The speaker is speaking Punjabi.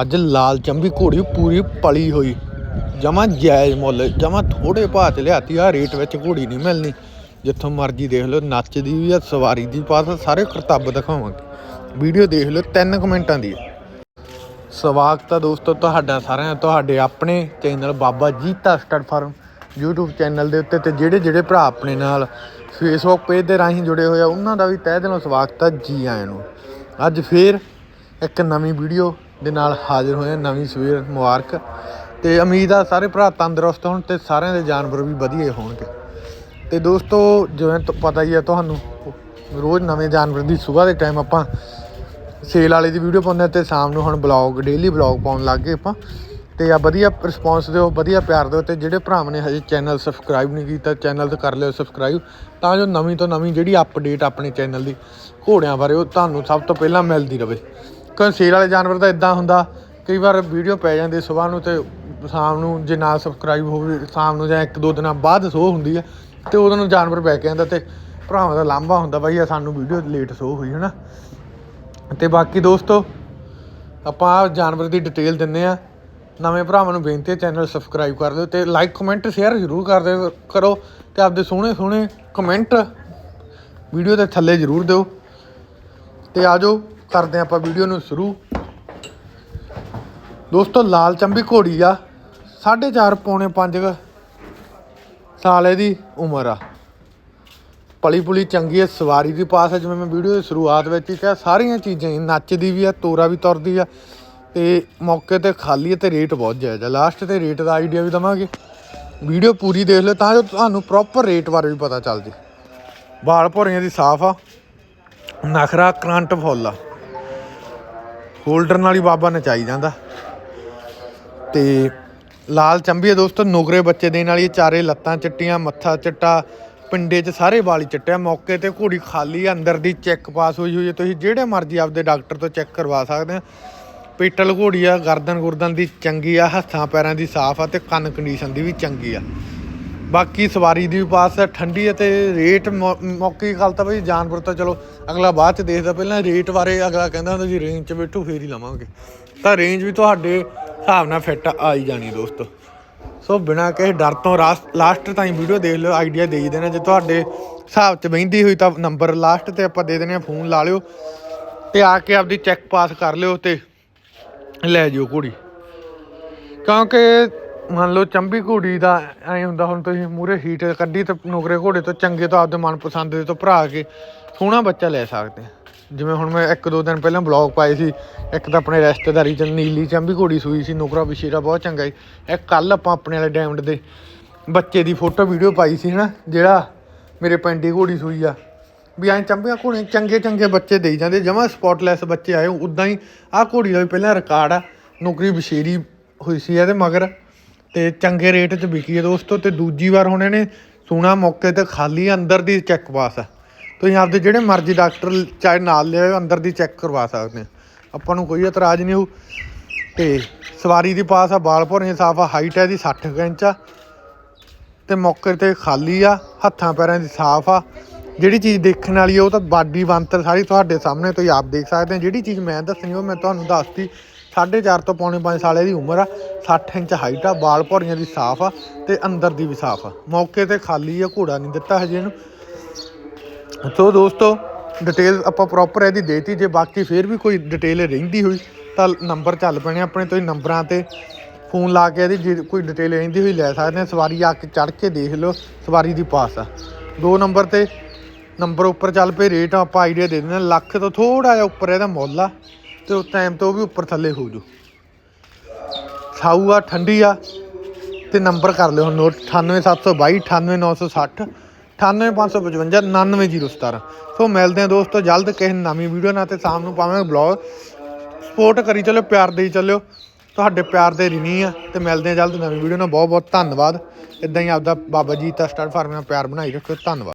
ਅੱਜ ਲਾਲ ਚੰਬੀ ਘੋੜੀ ਪੂਰੀ ਪਲੀ ਹੋਈ। ਜਮਾ ਜਾਇਜ਼ ਮੁੱਲ, ਜਮਾ ਥੋੜੇ ਭਾਅ ਚ ਲਿਆਤੀ ਆ ਰੇਟ ਵਿੱਚ ਘੋੜੀ ਨਹੀਂ ਮਿਲਣੀ। ਜਿੱਥੋਂ ਮਰਜ਼ੀ ਦੇਖ ਲਓ, ਨੱਚਦੀ ਵੀ ਆ, ਸਵਾਰੀ ਦੀ ਪਾਸ ਸਾਰੇ ਕਰਤੱਬ ਦਿਖਾਵਾਂਗੇ। ਵੀਡੀਓ ਦੇਖ ਲਓ, ਤਿੰਨ ਕਮੈਂਟਾਂ ਦੀ ਸਵਾਗਤ ਹੈ ਦੋਸਤੋ ਤੁਹਾਡਾ ਸਾਰਿਆਂ ਤੁਹਾਡੇ ਆਪਣੇ channel Baba Jita stud farm YouTube channel ਦੇ ਉੱਤੇ ਤੇ ਜਿਹੜੇ ਜਿਹੜੇ ਭਰਾ ਆਪਣੇ ਨਾਲ Facebook ਪੇਜ ਦੇ ਰਾਹੀਂ ਜੁੜੇ ਹੋਏ ਆ, ਉਹਨਾਂ ਦਾ ਵੀ ਤਹਿ ਦਿਲੋਂ ਸਵਾਗਤ ਹੈ ਜੀ ਆਇਆਂ ਨੂੰ। ਅੱਜ ਫੇਰ ਇੱਕ ਨਵੀਂ ਵੀਡੀਓ ਦੇ ਨਾਲ ਹਾਜ਼ਰ ਹੋਏ ਹਾਂ ਨਵੀਂ ਸਵੇਰ ਮੁਬਾਰਕ। ਤੇ ਉਮੀਦ ਆ ਸਾਰੇ ਭਰਾ ਤੰਦਰੁਸਤ ਹੋਣ ਤੇ ਸਾਰਿਆਂ ਦੇ ਜਾਨਵਰ ਵੀ ਵਧੀਆ ਹੋਣਗੇ। ਤੇ ਦੋਸਤੋ, ਜਿਵੇਂ ਪਤਾ ਹੀ ਹੈ ਤੁਹਾਨੂੰ, ਰੋਜ਼ ਨਵੇਂ ਜਾਨਵਰ ਦੀ ਸਵੇਰ ਦੇ ਟਾਈਮ ਆਪਾਂ ਸੇਲ ਵਾਲੇ ਦੀ ਵੀਡੀਓ ਪਾਉਂਦੇ ਹਾਂ ਤੇ ਸ਼ਾਮ ਨੂੰ ਹੁਣ ਬਲੌਗ ਡੇਲੀ ਬਲੌਗ ਪਾਉਣ ਲੱਗ ਗਏ ਆਪਾਂ। ਤੇ ਆ ਵਧੀਆ ਰਿਸਪੌਂਸ ਦਿਓ, ਵਧੀਆ ਪਿਆਰ ਦਿਓ ਤੇ ਜਿਹੜੇ ਭਰਾਵਾਂ ਨੇ ਹਜੇ ਚੈਨਲ ਸਬਸਕ੍ਰਾਈਬ ਨਹੀਂ ਕੀਤਾ ਚੈਨਲ ਤੇ ਕਰ ਲਿਓ ਸਬਸਕ੍ਰਾਈਬ ਤਾਂ ਜੋ ਨਵੀਂ ਤੋਂ ਨਵੀਂ ਜਿਹੜੀ ਅਪਡੇਟ ਆਪਣੇ ਚੈਨਲ ਦੀ ਘੋੜਿਆਂ ਬਾਰੇ ਉਹ ਤੁਹਾਨੂੰ ਸਭ ਤੋਂ ਪਹਿਲਾਂ ਮਿਲਦੀ ਰਹੇ ਕਿਉਂਕਿ ਸੇਲ ਵਾਲੇ ਜਾਨਵਰ ਦਾ ਇਦਾਂ ਹੁੰਦਾ, ਕਈ ਵਾਰ ਵੀਡੀਓ ਪੈ ਜਾਂਦੀ ਸਵੇਰ ਨੂੰ ਤੇ ਸ਼ਾਮ ਨੂੰ ਜੇ ਨਾ ਸਬਸਕ੍ਰਾਈਬ ਹੋਵੇ, ਸ਼ਾਮ ਨੂੰ ਜਾਂ ਇੱਕ ਦੋ ਦਿਨਾਂ ਬਾਅਦ ਸ਼ੋਅ ਹੁੰਦੀ ਆ, ਤੇ ਉਦੋਂ ਨੂੰ ਜਾਨਵਰ ਬੈ ਕੇ ਆਂਦਾ ਤੇ ਭਰਾਵਾਂ ਦਾ ਲਾਂਭਾ ਹੁੰਦਾ ਬਾਈ ਆ, ਸਾਨੂੰ ਵੀਡੀਓ ਲੇਟ ਸ਼ੋਅ ਹੋਈ, ਹਨਾ? ਤੇ ਬਾਕੀ ਦੋਸਤੋ, ਆਪਾਂ ਜਾਨਵਰ ਦੀ ਡਿਟੇਲ ਦਿੰਨੇ ਆ। ਨਵੇਂ ਭਰਾਵਾਂ ਨੂੰ ਬੇਨਤੀ ਹੈ ਚੈਨਲ ਸਬਸਕ੍ਰਾਈਬ ਕਰ ਦਿਓ ਤੇ ਲਾਈਕ ਕਮੈਂਟ ਸ਼ੇਅਰ ਜ਼ਰੂਰ ਕਰ ਦਿਓ, ਕਰੋ ਤੇ ਆਪਦੇ ਸੋਹਣੇ ਸੋਹਣੇ ਕਮੈਂਟ ਵੀਡੀਓ ਦੇ ਥੱਲੇ ਜ਼ਰੂਰ ਦਿਓ। ਤੇ ਆਜੋ ਕਰਦੇ ਆਪਾਂ ਵੀਡੀਓ ਨੂੰ ਸ਼ੁਰੂ। ਦੋਸਤੋ, ਲਾਲ ਚੰਬੀ ਘੋੜੀ ਆ। 4.5 ਪੌਣੇ 5 ਸਾਲ ਇਹਦੀ ਉਮਰ ਆ। ਪਲੀ ਪੁਲੀ ਚੰਗੀ ਹੈ ਸਵਾਰੀ ਦੀ ਪਾਸ ਹੈ ਜਿਵੇਂ ਮੈਂ ਵੀਡੀਓ ਦੀ ਸ਼ੁਰੂਆਤ ਵਿੱਚ ਹੀ ਕਿਹਾ, ਸਾਰੀਆਂ ਚੀਜ਼ਾਂ ਹੀ, ਨੱਚਦੀ ਵੀ ਆ, ਤੋਰਾ ਵੀ ਤੁਰਦੀ ਆ। ਤੇ ਮੌਕੇ ਤੇ ਖਾਲੀ ਹੈ ਤੇ ਰੇਟ ਬਹੁਤ ਜਾਇਜ਼ ਆ। ਲਾਸਟ ਤੇ ਰੇਟ ਦਾ ਆਈਡੀਆ ਵੀ ਦਵਾਂਗੇ। ਵੀਡੀਓ ਪੂਰੀ ਦੇਖ ਲਓ, ਤਾਂ ਜੋ ਤੁਹਾਨੂੰ ਪ੍ਰੋਪਰ ਰੇਟ ਬਾਰੇ ਵੀ ਪਤਾ ਚੱਲ ਜੇ। ਵਾਲ ਭੋਰੀਆਂ ਦੀ ਸਾਫ਼ ਆ। ਨਖਰਾ ਕਰੰਟ ਫੁੱਲ ਆ। ਹੋਲਡਰ ਨਾਲ ਹੀ ਬਾਬਾ ਨਚਾਈ ਜਾਂਦਾ। ਤੇ ਲਾਲ ਚੰਬੀ ਹੈ ਦੋਸਤੋ, ਨੁਗਰੇ ਬੱਚੇ ਦੇਣ ਵਾਲੀ ਚਾਰੇ ਲੱਤਾਂ ਚਿੱਟੀਆਂ, ਮੱਥਾ ਚਿੱਟਾ, ਪਿੰਡੇ 'ਚ ਸਾਰੇ ਵਾਲੀ ਚਿੱਟਿਆ, ਮੌਕੇ ਤੇ ਘੋੜੀ ਖਾਲੀ ਆ, ਅੰਦਰ ਦੀ ਚੈੱਕ ਪਾਸ ਹੋਈ ਹੋਈ ਹੈ ਤੁਸੀਂ ਜਿਹੜੇ ਮਰਜ਼ੀ ਆਪਦੇ ਡਾਕਟਰ ਤੋਂ ਚੈੱਕ ਕਰਵਾ ਸਕਦੇ ਆ। ਪੀਟਲ ਘੋੜੀ ਆ, ਗਰਦਨ ਗੁਰਦਨ ਦੀ ਚੰਗੀ ਆ, ਹੱਥਾਂ ਪੈਰਾਂ ਦੀ ਸਾਫ਼ ਆ ਤੇ ਕੰਨ ਕੰਡੀਸ਼ਨ ਦੀ ਵੀ ਚੰਗੀ ਆ। ਬਾਕੀ ਸਵਾਰੀ ਦੀ ਵੀ ਪਾਸ ਠੰਡੀ ਅਤੇ ਰੇਟ ਮੌਕੇ ਗੱਲ ਤਾਂ ਬਈ ਜਾਨਵਰ ਤਾਂ ਚਲੋ ਅਗਲਾ ਬਾਅਦ ਚ ਦੇਖਦਾ, ਪਹਿਲਾਂ ਰੇਟ ਬਾਰੇ ਅਗਲਾ ਕਹਿੰਦਾ ਹੁੰਦਾ ਜੀ ਰੇਂਜ ਚ ਬੈਠੋ ਫੇਰ ਹੀ ਲਵਾਂਗੇ। ਤਾਂ ਰੇਂਜ ਵੀ ਤੁਹਾਡੇ ਹਿਸਾਬ ਨਾਲ ਫਿੱਟ ਆਈ ਜਾਣੀ ਦੋਸਤੋ। ਸੋ ਬਿਨਾਂ ਕਿਸੇ ਡਰ ਤੋਂ ਲਾਸਟ ਟਾਈਮ ਵੀਡੀਓ ਦੇਖ ਲਿਓ ਆਈਡੀਆ ਦੇ ਦੇਣਾ, ਜੇ ਤੁਹਾਡੇ ਹਿਸਾਬ 'ਚ ਬਹਿੰਦੀ ਹੋਈ ਤਾਂ ਨੰਬਰ ਲਾਸਟ ਤੇ ਆਪਾਂ ਦੇ ਦੇਣੇ ਆ ਫੋਨ ਲਾ ਲਿਓ ਤੇ ਆ ਕੇ ਆਪਦੀ ਚੈੱਕ ਪਾਸ ਕਰ ਲਿਓ ਤੇ ਲੈ ਜਿਓ ਘੋੜੀ। ਕਿਉਂਕਿ ਮੰਨ ਲਓ ਚੰਬੀ ਘੋੜੀ ਦਾ ਐ ਹੁੰਦਾ, ਹੁਣ ਤੁਸੀਂ ਮੂਰੇ ਹੀਟ ਕੱਢੀ ਤੇ ਨੁਕਰੇ ਘੋੜੇ ਤੋਂ ਚੰਗੇ ਤੋਂ ਆਪਦੇ ਮਨਪਸੰਦ ਦੇ ਤੋਂ ਭਰਾ ਕੇ ਸੋਹਣਾ ਬੱਚਾ ਲੈ ਸਕਦੇ ਆ। ਜਿਵੇਂ ਹੁਣ ਮੈਂ ਇੱਕ ਦੋ ਦਿਨ ਪਹਿਲਾਂ ਬਲੌਗ ਪਾਏ ਸੀ, ਇੱਕ ਤਾਂ ਆਪਣੇ ਰਿਸ਼ਤੇਦਾਰੀ ਚ ਨੀਲੀ ਚੰਬੀ ਘੋੜੀ ਸੂਈ ਸੀ, ਨੁਕਰਾ ਵਿਸ਼ੇਰਾ ਬਹੁਤ ਚੰਗਾ ਸੀ। ਇਹ ਕੱਲ ਆਪਾਂ ਆਪਣੇ ਵਾਲੇ ਡਾਇਮੰਡ ਦੇ ਬੱਚੇ ਦੀ ਫੋਟੋ ਵੀਡੀਓ ਪਾਈ ਸੀ ਹਨਾ, ਜਿਹੜਾ ਮੇਰੇ ਪਿੰਡ ਦੀ ਘੋੜੀ ਸੂਈ ਆ। ਵੀ ਐਂ ਚੰਬੀਆਂ ਘੋੜੀਆਂ ਚੰਗੇ ਚੰਗੇ ਬੱਚੇ ਦੇਈ ਜਾਂਦੇ, ਜਮਾ ਸਪੌਟਲੈਸ ਬੱਚੇ ਆਏ, ਉਦਾਂ ਹੀ ਆਹ ਘੋੜੀ ਦਾ ਵੀ ਪਹਿਲਾਂ ਰਿਕਾਰਡ ਆ, ਨੌਕਰੀ ਬਸ਼ੇਰੀ ਹੋਈ ਸੀ ਇਹਦੇ ਮਗਰ। ਤੇ ਚੰਗੇ ਰੇਟ 'ਚ ਵਿਕੀ ਹੈ ਦੋਸਤੋ ਤੇ ਦੂਜੀ ਵਾਰ ਹੁਣ ਇਹਨੇ ਸੋਨਾ ਮੌਕੇ ਤੇ ਖਾਲੀ ਅੰਦਰ ਦੀ ਚੈੱਕ ਪਾਸ ਆ ਤੁਸੀਂ ਆਪਦੇ ਜਿਹੜੇ ਮਰਜ਼ੀ ਡਾਕਟਰ ਚਾਹੇ ਨਾਲ ਲਿਆਓ, ਅੰਦਰ ਦੀ ਚੈੱਕ ਕਰਵਾ ਸਕਦੇ ਆ ਆਪਾਂ ਨੂੰ ਕੋਈ ਇਤਰਾਜ਼ ਨਹੀਂ ਹੋਊ। ਤੇ ਸਵਾਰੀ ਦੀ ਪਾਸ ਆ, ਬਾਲ ਭੋਰੀਆਂ ਸਾਫ਼ ਆ ਹਾਈਟ ਹੈ ਦੀ 60 ਕੁ ਇੰਚ ਆ। ਤੇ ਮੌਕੇ ਤੇ ਖਾਲੀ ਆ, ਹੱਥਾਂ ਪੈਰਾਂ ਦੀ ਸਾਫ਼ ਆ। ਜਿਹੜੀ ਚੀਜ਼ ਦੇਖਣ ਵਾਲੀ ਆ, ਉਹ ਤਾਂ ਬਾਡੀ ਬੰਤਰ ਸਾਰੀ ਤੁਹਾਡੇ ਸਾਹਮਣੇ ਤੁਸੀਂ ਆਪ ਦੇਖ ਸਕਦੇ ਆ ਜਿਹੜੀ ਚੀਜ਼ ਮੈਂ ਦੱਸਣੀ ਉਹ ਮੈਂ ਤੁਹਾਨੂੰ ਦੱਸਤੀ। 4.5 ਤੋਂ ਪੌਣੇ 5 ਸਾਲ ਦੀ ਉਮਰ ਆ 60 ਇੰਚ ਹਾਈਟ ਆ ਬਾਲ ਭੌਰੀਆਂ ਦੀ ਸਾਫ਼ ਆ ਤੇ ਅੰਦਰ ਦੀ ਵੀ ਸਾਫ਼ ਆ। ਮੌਕੇ ਤੇ ਖਾਲੀ ਆ, ਘੋੜਾ ਨਹੀਂ ਦਿੱਤਾ ਹਜੇ ਇਹਨੂੰ। ਸੋ ਦੋਸਤੋ ਡਿਟੇਲ ਆਪਾਂ ਪ੍ਰੋਪਰ ਇਹਦੀ ਦੇਤੀ, ਜੇ ਬਾਕੀ ਫੇਰ ਵੀ ਕੋਈ ਡਿਟੇਲ ਰਹਿੰਦੀ ਹੋਈ, ਤਾਂ ਨੰਬਰ ਚੱਲ ਪੈਣੇ ਆਪਣੇ ਤੁਸੀਂ ਨੰਬਰਾਂ ਤੇ ਫੋਨ ਲਾ ਕੇ ਇਹਦੀ ਜੇ ਕੋਈ ਡਿਟੇਲ ਰਹਿੰਦੀ ਹੋਈ ਲੈ ਸਕਦੇ ਆ। ਸਵਾਰੀ ਆ ਕੇ ਚੜ ਕੇ ਦੇਖ ਲਓ, ਸਵਾਰੀ ਦੀ ਪਾਸ ਆ। ਦੋ ਨੰਬਰ ਤੇ ਨੰਬਰ ਉੱਪਰ ਚੱਲ ਪਏ ਰੇਟ ਆਪਾਂ ਆਈਡੀਆ ਦੇ ਦਿੰਦੇ ਹਾਂ ਲੱਖ ਤੋਂ ਥੋੜਾ ਜਿਹਾ ਉੱਪਰ ਇਹਦਾ ਮੁੱਲ ਆ। ਤੇ ਉਸ ਟਾਈਮ ਤੋਂ ਵੀ ਉੱਪਰ ਥੱਲੇ ਹੋ ਜੂ ਸਾਊ ਆ, ਠੰਡੀ ਆ, ਤੇ ਨੰਬਰ ਕਰ ਲਿਓ ਹੁਣ ਨੋਟ 98722 98960 98555 99017 ਸੋ ਮਿਲਦੇ ਆ ਦੋਸਤੋ, ਜਲਦ ਕਿਸੇ ਨਵੀਂ ਵੀਡੀਓ ਨਾਲ ਤੇ ਸ਼ਾਮ ਨੂੰ ਪਾਵਾਂਗੇ ਬਲੌਗ ਸਪੋਰਟ ਕਰੀ ਚੱਲਿਓ ਪਿਆਰ ਦੇਈ ਚੱਲਿਓ ਤੁਹਾਡੇ ਪਿਆਰ ਦੇ ਰਿਣੀ ਆ, ਤੇ ਮਿਲਦੇ ਆ ਜਲਦ ਨਵੀਂ ਵੀਡੀਓ ਨਾਲ। ਬਹੁਤ ਬਹੁਤ ਧੰਨਵਾਦ। ਇਦਾਂ ਹੀ ਆਪਦਾ ਬਾਬਾ ਜੀ ਦਾ ਸਟਾਰ ਫਾਰਮ ਨਾਲ ਪਿਆਰ ਬਣਾਈ ਰੱਖਿਓ। ਧੰਨਵਾਦ।